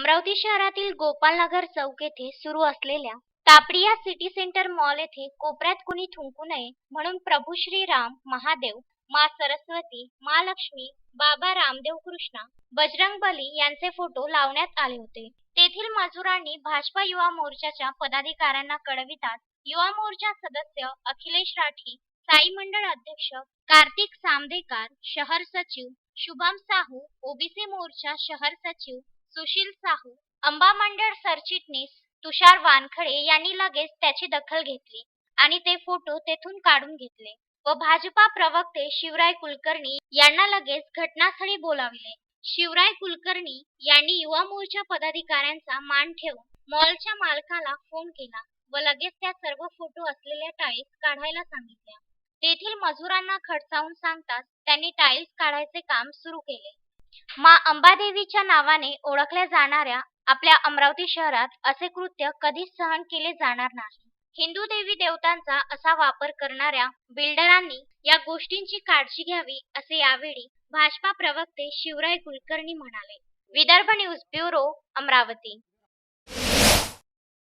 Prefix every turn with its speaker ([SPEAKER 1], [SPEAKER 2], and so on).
[SPEAKER 1] अमरावती शहरातील गोपालनगर चौक येथे सुरू असलेल्या तापडिया सिटी सेंटर मॉल येथे कोपऱ्यात कुणी थुंकू नये म्हणून प्रभू श्री राम महादेव मा सरस्वती मा लक्ष्मी बाबा रामदेव कृष्णा बजरंग बली यांचे फोटो लावण्यात आले होते. तेथील मजुरांनी भाजपा युवा मोर्चाच्या पदाधिकाऱ्यांना कळवितात युवा मोर्चा सदस्य अखिलेश राठी साई मंडळ अध्यक्ष कार्तिक सामदेकार शहर सचिव शुभम साहू ओबीसी मोर्चा शहर सचिव सुशील साहू अंबा मंडळ सरचिटणीस तुषार वानखडे यांनी लगेच त्याची दखल घेतली आणि ते फोटो तेथून काढून घेतले व भाजपा प्रवक्ते शिवराय कुलकर्णी यांना लगेच घटनास्थळी बोलाविले. शिवराय कुलकर्णी यांनी युवा मोर्चा पदाधिकाऱ्यांचा मान ठेवून मॉलच्या मालकाला फोन केला व लगेच त्या सर्व फोटो असलेल्या टाईल्स काढायला सांगितल्या. तेथील मजुरांना खडसावून सांगताच त्यांनी टाईल्स काढायचे काम सुरू केले. मा अंबादेवीच्या नावाने ओळखल्या जाणाऱ्या आपल्या अमरावती शहरात असे कृत्य कधीच सहन केले जाणार नाही. हिंदू देवी देवतांचा असा वापर करणाऱ्या बिल्डरांनी या गोष्टींची काळजी घ्यावी असे यावेळी भाजपा प्रवक्ते शिवराय कुलकर्णी म्हणाले. Vidarbha news bureau Amravati.